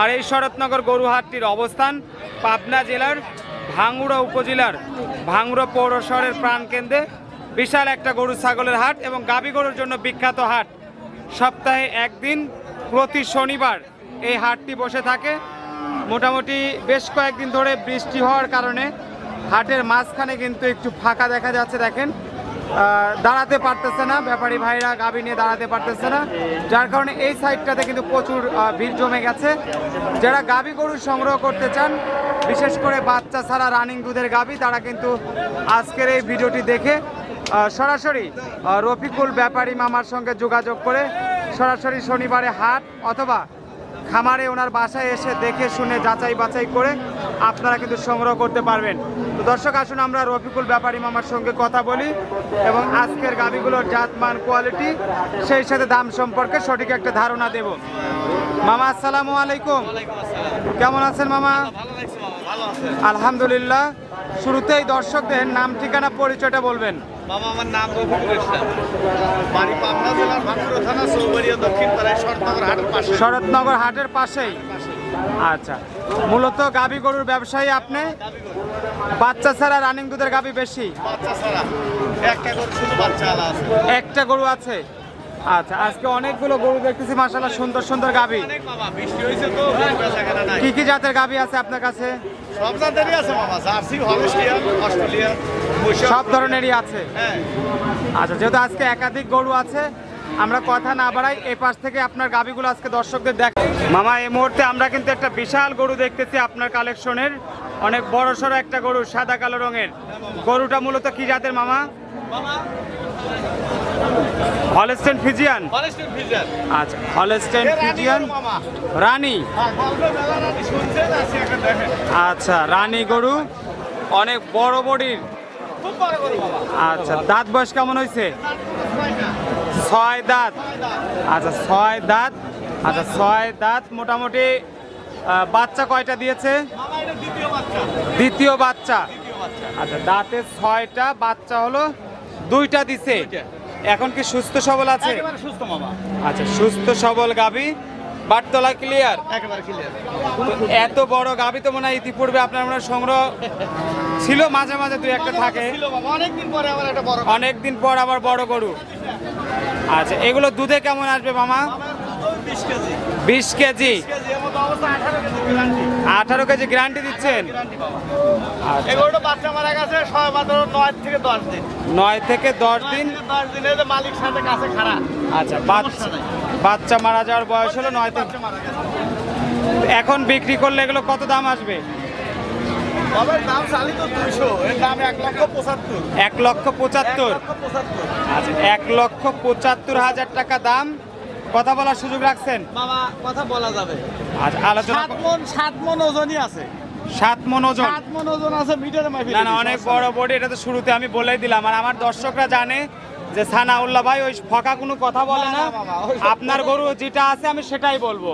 আর এই শরৎনগর গরুহাটটির অবস্থান পাবনা জেলার ভাঙ্গুড়া উপজেলার ভাঙ্গুড়া পৌর শহরের প্রাণকেন্দ্রে। বিশাল একটা গরু ছাগলের হাট এবং গাবি গরুর জন্য বিখ্যাত হাট। সপ্তাহে একদিন প্রতি শনিবার এই হাটটি বসে থাকে। মোটামুটি বেশ কয়েকদিন ধরে বৃষ্টি হওয়ার কারণে হাটের মাঝখানে কিন্তু একটু ফাঁকা দেখা যাচ্ছে, দেখেন। দাঁড়াতে পারতেছে না। ব্যাপারী ভাইরা গাবি নিয়ে দাঁড়াতে পারতেছে না। যার কারণে এই সাইডটাতে কিন্তু প্রচুর ভিড় জমে গেছে। যারা গাবি গরু সংগ্রহ করতে চান, বিশেষ করে বাচ্চা ছাড়া রানিং দুধের গাবি, তারা কিন্তু আজকের এই ভিডিওটি দেখে সরাসরি রফিকুল ব্যাপারী মামার সঙ্গে যোগাযোগ করে সরাসরি শনিবারে হাট অথবা খামারে ওনার বাসায় এসে দেখে, শুনে যাচাই বাছাই করে আপনারা কিন্তু সংগ্রহ করতে পারবেন। তো দর্শক আসুন আমরা রফিকুল ব্যাপারী মামার সঙ্গে কথা বলি এবং আজকের গাবিগুলোর জাতমান কোয়ালিটি সেই সাথে দাম সম্পর্কে সঠিক একটা ধারণা দেব। মামা আসসালামু আলাইকুম। কেমন আছেন মামা? আলহামদুলিল্লাহ। শুরুতেই দর্শকদের নাম ঠিকানা পরিচয়টা বলবেন। বাবা আমার নাম রফিকুল ইসলাম। বাড়ি পাবনা জেলার ভাঙ্গুড়া থানা চৌবাড়িয়া দক্ষিণ পাড়ায় শরৎনগর হাটের পাশে। শরৎনগর হাটের পাশেই। আচ্ছা। মূলত গাবি গরুর ব্যবসায়ী আপনি? বাচ্চা ছাড়া রানিং দুধের গাবি বেশি? একটা গরু আছে। আচ্ছা আজকে অনেকগুলো গরু দেখতেছি মাসাল্লাহ সুন্দর সুন্দর গাবি। কি কি জাতের গাবি আছে আপনার কাছে? সব জাতেরই আছে মামা জার্সি হলস্টিয়ান অস্ট্রেলিয়া সব ধরনেরই আছে। হ্যাঁ। আচ্ছা যেহেতু আজকে একাধিক গরু আছে আমরা কথা না বাড়াই এই পাশ থেকে আপনার গাবিগুলো আজকে দর্শকদের দেখ মামা এই মুহূর্তে আমরা কিন্তু একটা বিশাল গরু দেখতেছি আপনার কালেকশনের। অনেক বড় সড়ো একটা গরু সাদা কালো রঙের। গরুটা মূলত কি জাতের মামা? Holstein Friesian. আচ্ছা হলস্টেন ফিজিয়ান। রানী? হ্যাঁ আচ্ছা রানী গরু। অনেক বড় বডির। আচ্ছা দাঁত বয়স কেমন হয়েছে ছয় দাঁত। আচ্ছা ছয় দাঁত। আচ্ছা ছয় দাঁত মোটামুটি বাচ্চা কয়টা দিয়েছে? দ্বিতীয় বাচ্চা। আচ্ছা দাঁতে ছয়টা বাচ্চা হলো দুইটা দিছে। এখন কি সুস্থ সবল আছে? সুস্থ মামা। আচ্ছা সুস্থ সবল গাবি বাটতলা ক্লিয়ার একেবারে ক্লিয়ার এত বড় গাবি তো মনে হয় ইতিপূর্বে আপনার মনে সংগ্রহ ছিল মাঝে মাঝে দুই একটা থাকে। ছিল বাবা অনেকদিন পরে আবার একটা বড় অনেকদিন পর আবার বড় গরু। আচ্ছা এগুলো দুধে কেমন আসবে মামা? বিশ কেজি। আঠারো কেজি গ্যারান্টি দিচ্ছেন? আচ্ছা, বাচ্চা মারা গেছে সবাই মাত্র নয় থেকে দশ দিন। নয় থেকে দশ দিন? দশ দিনে মালিক সাথে কাছে খারাপ আচ্ছা বাচ্চা মারা যাওয়ার বয়স হলো নয় থেকে এখন বিক্রি করলে এগুলো কত দাম আসবে? এক লক্ষ পঁচাত্তর। আচ্ছা এক লক্ষ পঁচাত্তর হাজার টাকা দাম। কথা বলার সুযোগ রাখছেন? মামা কথা বলা যাবে। আচ্ছা আলোচনা সাত মন সাত মন ওজনই আছে। সাত মন ওজন? সাত মন ওজন আছে মিটারে মাইফি না না অনেক বড় বডি এটা তো শুরুতে আমি বলেই দিলাম। আর আমার দর্শকরা জানে যে সানাউল্লাহ ভাই ওই ফকা কোনো কথা বলে না। আপনার গরু যেটা আছে আমি সেটাই বলব।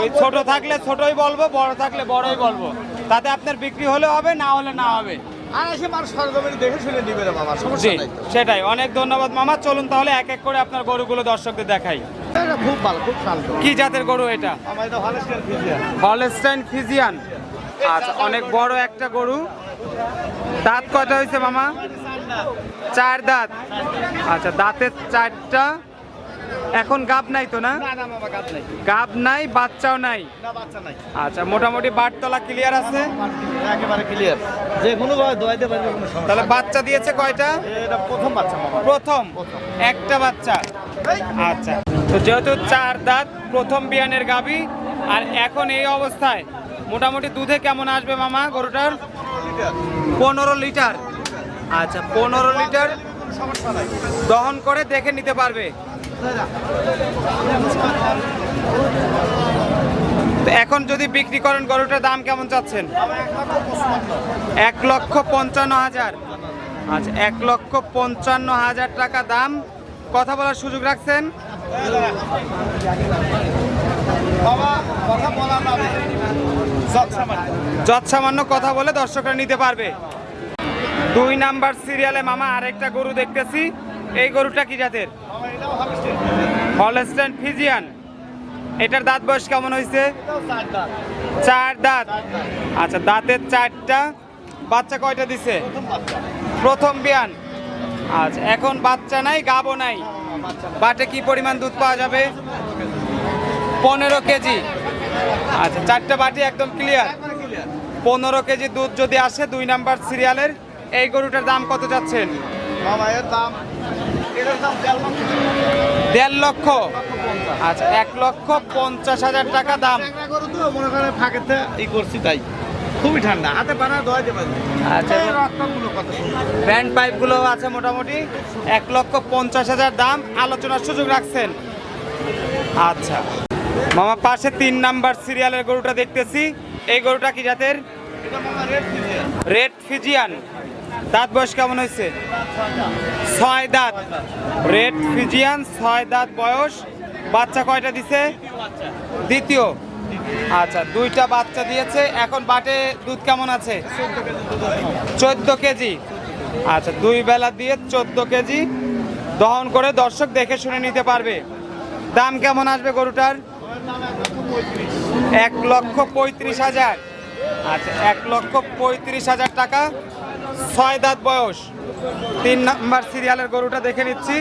ওই ছোট থাকলে ছোটই বলব বড় থাকলে বড়ই বলব। তাতে আপনার বিক্রি হলে হবে না হলে না হবে। সেটাই। অনেক ধন্যবাদ মামা। চলুন তাহলে এক এক করে আপনার গরুগুলো দর্শকদের দেখাই। খুব ভালো খুব শান্ত কি জাতের গরু এটা? হলস্টাইন ফিজিয়ান আচ্ছা অনেক বড় একটা গরু। দাঁত কয়টা হয়েছে মামা? চার দাঁত। আচ্ছা দাঁতের চারটা। এখন গাব নাই তো না? গাব নাই। বাচ্চাও নাই? আচ্ছা মোটামুটি বাটতলা ক্লিয়ার আছে? একেবারে ক্লিয়ার যে কোনো ভাবে দোয়াইতে পারবে কোনো সমস্যা তাহলে বাচ্চা দিয়েছে কয়টা? এটা প্রথম বাচ্চা প্রথম? একটা বাচ্চা? আচ্ছা। তো যেহেতু চার দাঁত প্রথম বিয়ানের গাবি আর এখন এই অবস্থায় মোটামুটি দুধে কেমন আসবে মামা গরুটার? পনেরো লিটার। আচ্ছা পনেরো লিটার দহন করে দেখে নিতে পারবে। এখন যদি বিক্রি করেন, গরুটার দাম কেমন চাচ্ছেন? এক লক্ষ পঞ্চান্ন হাজার। আচ্ছা এক লক্ষ পঞ্চান্ন হাজার টাকা দাম। কথা বলার সুযোগ রাখছেন? বাবা কথা বলা যাবে সব সামান্য যৎ সামান্য কথা বলে দর্শকরা নিতে পারবে। দুই নাম্বার সিরিয়ালে মামা, আরেকটা গরু দেখতেছি। এই গরুটা কি জাতের? Holstein Friesian. এটার দাঁত বয়স কেমন হয়েছে? চার দাঁত। আচ্ছা দাঁতের চারটা। বাচ্চা কয়টা দিছে? প্রথম বিয়ান। আচ্ছা এখন বাচ্চা নাই, গাবও নাই। বাটে কি পরিমাণ দুধ পাওয়া যাবে? পনেরো কেজি। আচ্ছা চারটা বাটি একদম ক্লিয়ার পনেরো কেজি দুধ যদি আসে দুই নাম্বার সিরিয়ালের এই গরুটার দাম কত যাচ্ছেন বাবা এর দাম এটার দাম দেড় লক্ষ। আচ্ছা এক লক্ষ পঞ্চাশ হাজার টাকা দাম। গরু তো মনে করে ফাঁকেতে ই করছি তাই। খুবই ঠান্ডা হাতে পানা ধোয়া দেবে। আচ্ছা। ব্যান্ড পাইপগুলো আছে মোটামুটি। এক লক্ষ পঞ্চাশ হাজার দাম। আলোচনার সুযোগ রাখছেন। আচ্ছা। মামা পাশে তিন নাম্বার সিরিয়ালের গরুটা দেখতেছি। এই গরুটা কি জাতের? মামা রেড ফিজিয়ান। দাঁত বয়স কেমন হয়েছে? ছয় দাঁত। রেড ফিজিয়ান, ছয় দাঁত বয়স। বাচ্চা কয়টা দিছে? দ্বিতীয়। আচ্ছা দুইটা বাচ্চা দিয়েছে। এখন বাটে দুধ কেমন আছে? চোদ্দ কেজি। আচ্ছা দুই বেলা দিয়ে চোদ্দ কেজি। দহন করে দর্শক দেখে শুনে নিতে পারবে। দাম কেমন আসবে গরুটার? এক লক্ষ পঁয়ত্রিশ হাজার। আচ্ছা এক লক্ষ পঁয়ত্রিশ হাজার টাকা। ছয় দাঁত বয়স। তিন নাম্বার সিরিয়ালের গরুটা দেখে নিচ্ছি।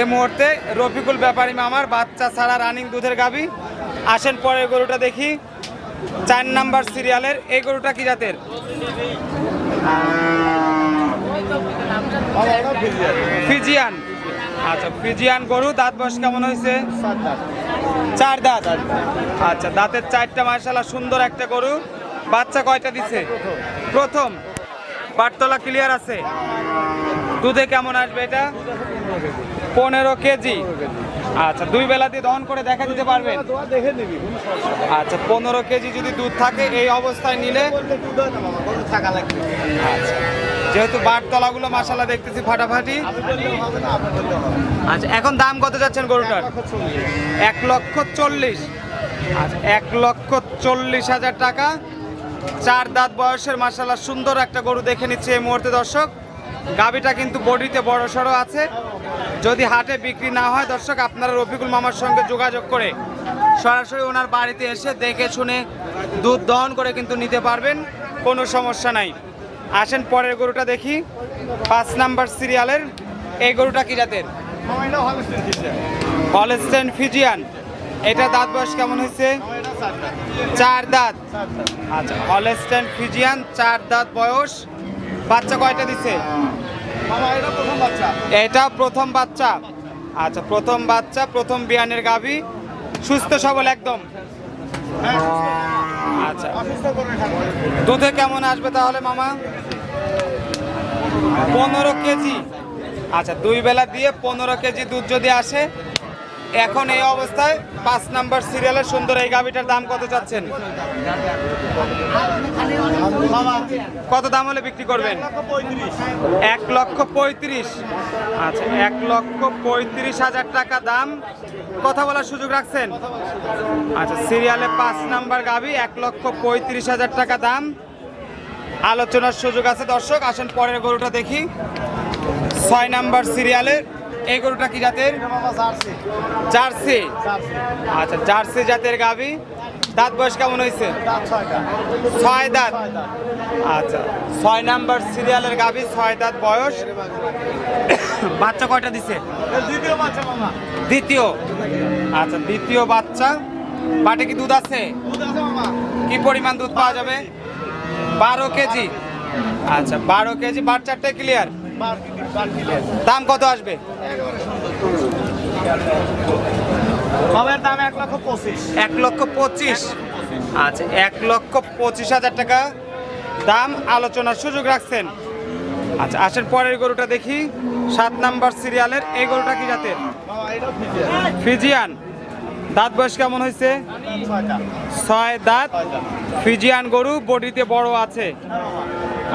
এই মুহূর্তে রফিকুল ব্যাপারী মামার বাচ্চা ছাড়া রানিং দুধের গাবি আসেন পরের গরুটা দেখি। চার নাম্বার সিরিয়ালের, এই গরুটা কি জাতের? ফিজিয়ান। আচ্ছা ফিজিয়ান গরু, দাঁত বয়স কেমন হয়েছে? চার দাঁত। আচ্ছা দাঁতের চারটা মার্শাল্লাহ সুন্দর একটা গরু। বাচ্চা কয়টা দিছে? প্রথম। পাটতলা ক্লিয়ার আছে? দুধে কেমন আসবে এটা? পনেরো কেজি। আচ্ছা দুই বেলা দিয়ে দহন করে দেখা দিতে পারবেন। আচ্ছা পনেরো কেজি যদি দুধ থাকে, এই অবস্থায় নিলে? আচ্ছা যেহেতু বাটতলাগুলো মাসালা দেখতেছি ফাটাফাটি। আচ্ছা এখন দাম কত যাচ্ছেন গরুটার। এক লক্ষ চল্লিশ। আচ্ছা এক লক্ষ চল্লিশ হাজার টাকা। চার দাঁত বয়সের মাসাল্লাহ সুন্দর একটা গরু দেখে নিচ্ছে এই মুহূর্তে দর্শক। গাবিটা কিন্তু বডিতে বড় সড়ো আছে। যদি হাটে বিক্রি না হয় দর্শক আপনারা রফিকুল মামার সঙ্গে যোগাযোগ করে সরাসরি ওনার বাড়িতে এসে দেখে শুনে দুধ দহন করে কিন্তু নিতে পারবেন কোনো সমস্যা নাই। আসেন পরের গরুটা দেখি। পাঁচ নাম্বার সিরিয়ালের এই গরুটা কি জাতের। Holstein Friesian. এটা দাঁত বয়স কেমন হয়েছে? চার দাঁত। আচ্ছা হলস্টেন ফিজিয়ান চার দাঁত বয়স। বাচ্চা কয়টা দিছে? এটা প্রথম বাচ্চা। আচ্ছা প্রথম বাচ্চা, প্রথম বিয়ানের গাভী। সুস্থ, সবল, একদম। আচ্ছা। দুধে কেমন আসবে তাহলে, মামা? পনেরো কেজি। আচ্ছা দুই বেলা দিয়ে পনেরো কেজি দুধ যদি আসে এখন এই অবস্থায় পাঁচ নাম্বার সিরিয়ালের সুন্দর এই গাভীটার দাম কত চাচ্ছেন? কত দাম হলে বিক্রি করবেন? এক লক্ষ পঁয়ত্রিশ। আচ্ছা এক লক্ষ পঁয়ত্রিশ হাজার টাকা দাম। কথা বলার সুযোগ রাখছেন? আচ্ছা সিরিয়ালে পাঁচ নাম্বার গাবি এক লক্ষ পঁয়ত্রিশ হাজার টাকা দাম। আলোচনার সুযোগ আছে দর্শক, আসেন পরের গরুটা দেখি। ছয় নাম্বার সিরিয়ালে এই গরুটা কি জাতের? জার্সি। আচ্ছা জার্সি জাতের গাবি দাঁত বয়স কেমন হয়েছে? ছয় দাঁত। আচ্ছা ছয় নাম্বার সিরিয়ালের গাবি ছয় দাঁত বয়স। বাচ্চা কয়টা দিছে? দ্বিতীয়। আচ্ছা দ্বিতীয় বাচ্চা। বাটে কি দুধ আছে? কি পরিমাণ দুধ পাওয়া যাবে? বারো কেজি। আচ্ছা বারো কেজি। বাচ্চাটা ক্লিয়ার দাম কত আসবে? মামার দাম এক লক্ষ পঁচিশ। এক লক্ষ পঁচিশ। আচ্ছা এক লক্ষ পঁচিশ হাজার টাকা দাম আলোচনার সুযোগ রাখছেন। আচ্ছা আসের পরের গরুটা দেখি। সাত নাম্বার সিরিয়ালের এই গরুটা কি জাতের? ফিজিয়ান। দাঁত বয়স কেমন হয়েছে? ছয় দাঁত। ফিজিয়ান গরু বডিতে বড় আছে।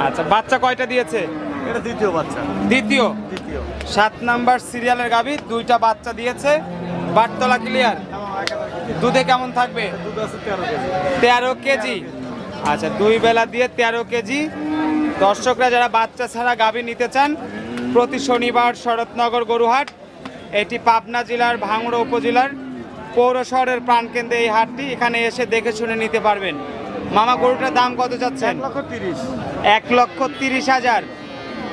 আচ্ছা বাচ্চা কয়টা দিয়েছে? এটা দ্বিতীয় বাচ্চা। দ্বিতীয়? দ্বিতীয়। সাত নাম্বার সিরিয়ালের গাভী দুইটা বাচ্চা দিয়েছে। বাটতলা ক্লিয়ার দুধে কেমন থাকবে? তেরো কেজি। আচ্ছা দুই বেলা দিয়ে তেরো কেজি। দর্শকরা যারা বাচ্চা ছাড়া গাভী নিতে চান প্রতি শনিবার শরৎনগর গরুহাট এটি পাবনা জেলার ভাঙড়া উপজেলার পৌর শহরের প্রাণকেন্দ্রে এই হাটটি। এখানে এসে দেখে শুনে নিতে পারবেন। মামা গরুটার দাম কত যাচ্ছেন? এক লক্ষ তিরিশ। এক লক্ষ তিরিশ হাজার।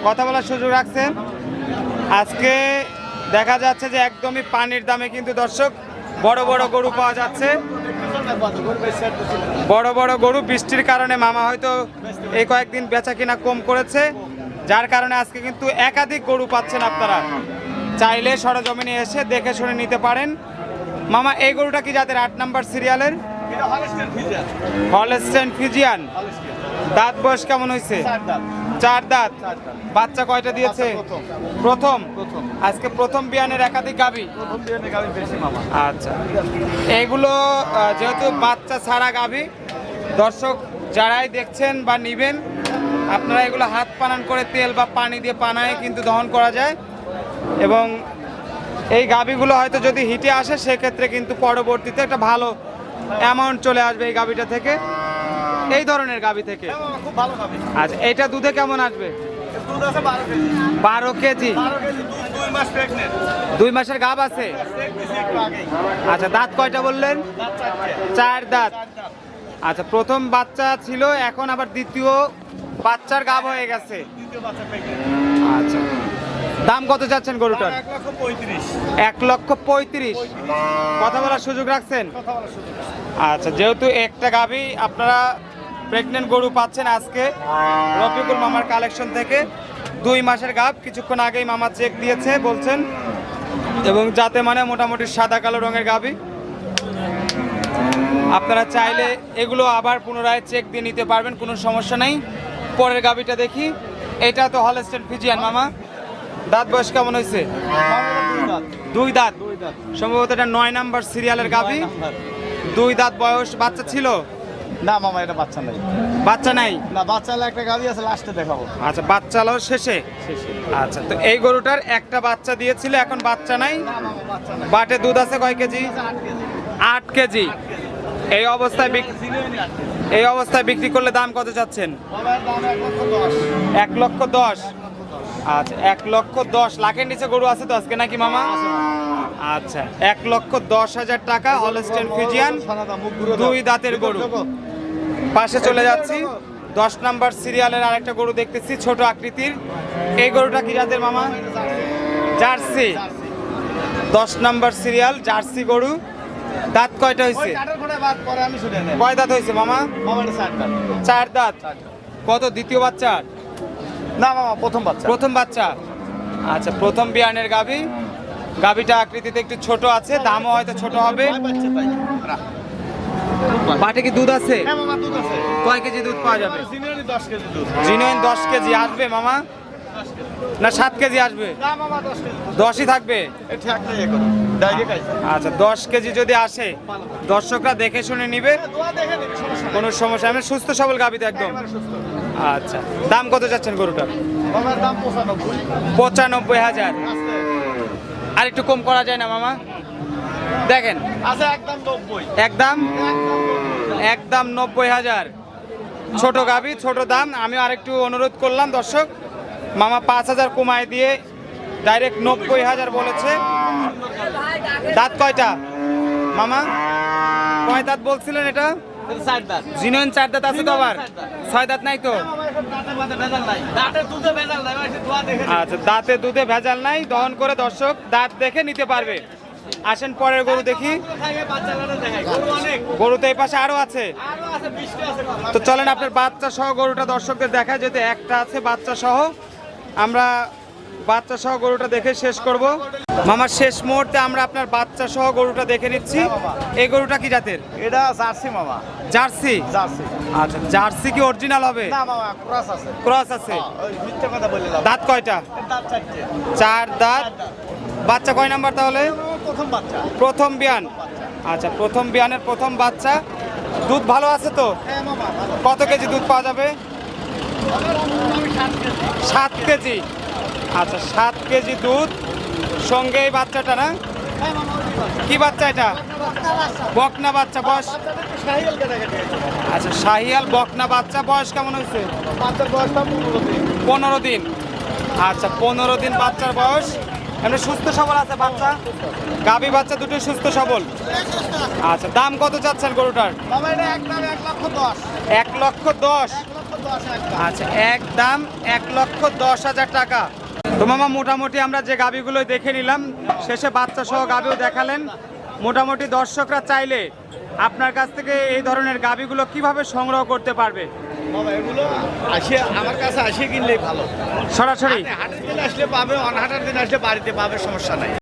কথা বলার সুযোগ রাখছেন। আজকে দেখা যাচ্ছে যে একদমই পানির দামে কিন্তু দর্শক বড় বড় গরু পাওয়া যাচ্ছে। বড় বড় গরু বৃষ্টির কারণে মামা হয়তো এই কয়েকদিন বেচা কিনা কম করেছে। যার কারণে আজকে কিন্তু একাধিক গরু পাচ্ছেন আপনারা। চাইলে সরজমিনে এসে দেখে শুনে নিতে পারেন। মামা এই গরুটা কি যাদের আট নাম্বার সিরিয়ালের? হলস্টেন ফিজিয়ান দাঁত বয়স কেমন হয়েছে চার দাঁত। বাচ্চা কয়টা দিয়েছে? প্রথম। আজকে প্রথম বিয়ানের একাধিক গাবি? বেশি মামা। আচ্ছা। এগুলো যেহেতু বাচ্চা ছাড়া গাভী দর্শক যারাই দেখছেন বা নিবেন আপনারা এগুলো হাত পানান করে তেল বা পানি দিয়ে পানায় কিন্তু দহন করা যায়। এবং এই গাভীগুলো হয়তো যদি হিটে আসে সেক্ষেত্রে কিন্তু পরবর্তীতে একটা ভালো অ্যামাউন্ট চলে আসবে এই গাভীটা থেকে। এই ধরনের গাভী থেকে? হ্যাঁ খুব ভালো আচ্ছা এটা দুধে কেমন আসবে? বারো কেজি। দুই মাসের গাব আছে? আচ্ছা দাঁত কয়টা বললেন? চার দাঁত। আচ্ছা প্রথম বাচ্চা ছিল এখন আবার দ্বিতীয় বাচ্চার গাভ হয়ে গেছে। আচ্ছা দাম কত যাচ্ছেন গরুটার? এক লক্ষ পঁয়ত্রিশ। কথা বলার সুযোগ রাখছেন? আচ্ছা যেহেতু একটা গাভী আপনারা প্রেগনেন্ট গরু পাচ্ছেন আজকে রফিকুল মামার কালেকশন থেকে। দুই মাসের গাভ কিছুক্ষণ আগেই মামা চেক দিয়েছে বলছেন। এবং যাতে মানে মোটামুটি সাদা কালো রঙের গাবি আপনারা চাইলে এগুলো আবার পুনরায় চেক দিয়ে নিতে পারবেন কোনো সমস্যা নেই। পরের গাবিটা দেখি। এটা তো হলস্টেন ফিজিয়ান মামা। দাঁত বয়স কেমন হয়েছে? দুই দাঁত। সম্ভবত এটা নয় নাম্বার সিরিয়ালের গাবি দুই দাঁত বয়স বাচ্চা ছিল? না মামা এটা বাচ্চা নাই। বাচ্চা নাই? না বাচ্চা একটা গাড়ি আছে লাস্টে দেখাবো। আচ্ছা বাচ্চা হলো শেষে? শেষে। আচ্ছা তো এই গরুটার একটা বাচ্চা দিয়েছিল এখন বাচ্চা নাই? বাটে দুধ আছে কয় কেজি? আট কেজি। এই অবস্থায় এই অবস্থায় বিক্রি করলে দাম কত চাচ্ছেন এক লক্ষ দশ। আচ্ছা এক লক্ষ দশ লাখের নিচে গরু আছে তো আজকে নাকি মামা? আচ্ছা এক লক্ষ দশ হাজার টাকা হলস্টেন ফিজিয়ান দুই দাঁতের গরু। পাশে চলে যাচ্ছি। দশ নাম্বার সিরিয়ালের আরেকটা গরু দেখতেছি ছোট আকৃতির। এই গরুটা কি জাতের মামা? জার্সি। দশ নাম্বার সিরিয়াল জার্সি গরু। দাঁত কয়টা হয়েছে কয় দাঁত হয়েছে মামা? মামা চার দাঁত। চার দাঁত। কত? দ্বিতীয় বাচ্চা না মামা প্রথম বাচ্চা। প্রথম বাচ্চা। আচ্ছা প্রথম বিয়ানের গাবি গাভীটা আকৃতিতে একটু ছোট আছে দামও হয়তো ছোট হবে। বাটে কি দুধ আছে? হ্যাঁ মামা দুধ আছে। কয় কেজি দুধ পাওয়া যাবে? জিনোইন দশ কেজি আসবে মামা? না সাত কেজি আসবে? না মামা দশ কেজি। দশই থাকবে? আচ্ছা দশ কেজি যদি আসে দর্শকরা দেখে শুনে নিবে। দোয়া দেখে নিবি সমস্যা কোনো সমস্যা আমি সুস্থ সবল গাভী তো একদম। আচ্ছা। দাম কত যাচ্ছেন গরুটার? পঁচানব্বই হাজার। আর একটু কম করা যায় না, মামা? দেখেন। একদম। একদম নব্বই হাজার। ছোট গাভী, ছোট দাম। আমি আরেকটু অনুরোধ করলাম, দর্শক। মামা পাঁচ হাজার কমায় দিয়ে ডাইরেক্ট নব্বই হাজার বলেছে। দাঁত কয়টা? মামা, কয় দাঁত বলছিলেন এটা? এটা চার দাঁত আছে তো আবার? ছয় দাঁত নাই তো। আচ্ছা দাঁতে দুধে ভেজাল নাই দহন করে দর্শক দাঁত দেখে নিতে পারবে। আসেন পরের গরু দেখি। লালে গরু তো এই পাশে আরও আছে। তো চলেন আপনার বাচ্চা সহ গরুটা দর্শকদের দেখায় যেতে একটা আছে বাচ্চা সহ আমরা বাচ্চা সহ গরুটা দেখে শেষ করব। মামার শেষ মুহূর্তে আমরা আপনার বাচ্চা সহ গরুটা দেখে নিচ্ছি। এই গরুটা কি জাতের? এটা জার্সি মামা। জার্সি? জার্সি। আচ্ছা জার্সি কি অরিজিনাল হবে? না মামা ক্রস আছে। ক্রস আছে। হ্যাঁ, মিথ্যে কথা বলে লাভ দাঁত কয়টা? দাঁত চারটে। চার দাঁত। বাচ্চা কয় নাম্বার তাহলে? প্রথম বাচ্চা। প্রথম বিয়ান। আচ্ছা প্রথম বিয়ানের প্রথম বাচ্চা। দুধ ভালো আছে তো? হ্যাঁ মামা কত কেজি দুধ পাওয়া যাবে? সাত কেজি। আচ্ছা সাত কেজি দুধ সঙ্গে এই বাচ্চাটা না। কি বাচ্চা এটা। বকনা বাচ্চা, বয়স। আচ্ছা শাহিয়াল বকনা বাচ্চা, বয়স কেমন হয়েছে পনেরো দিন। আচ্ছা পনেরো দিন বাচ্চার বয়স এমনি সুস্থ সবল আছে বাচ্চা গাভী বাচ্চা দুটো সুস্থ সবল আচ্ছা দাম কত চাচ্ছেন গরুটার এক লক্ষ দশ আচ্ছা এক দাম এক লক্ষ দশ হাজার টাকা তো মামা মোটামুটি আমরা যে গাবিগুলো দেখে নিলাম শেষে বাচ্চা সহ গাবিও দেখালেন। মোটামুটি দর্শকরা চাইলে আপনার কাছ থেকে এই ধরনের গাবিগুলো কীভাবে সংগ্রহ করতে পারবে? বাবা এগুলো আসে আমার কাছে আসে কিনলেই ভালো। সরাসরি। হাটের দিন আসলে পাবে অনহাটের দিন আসলে বাড়িতে পাবে সমস্যা নাই।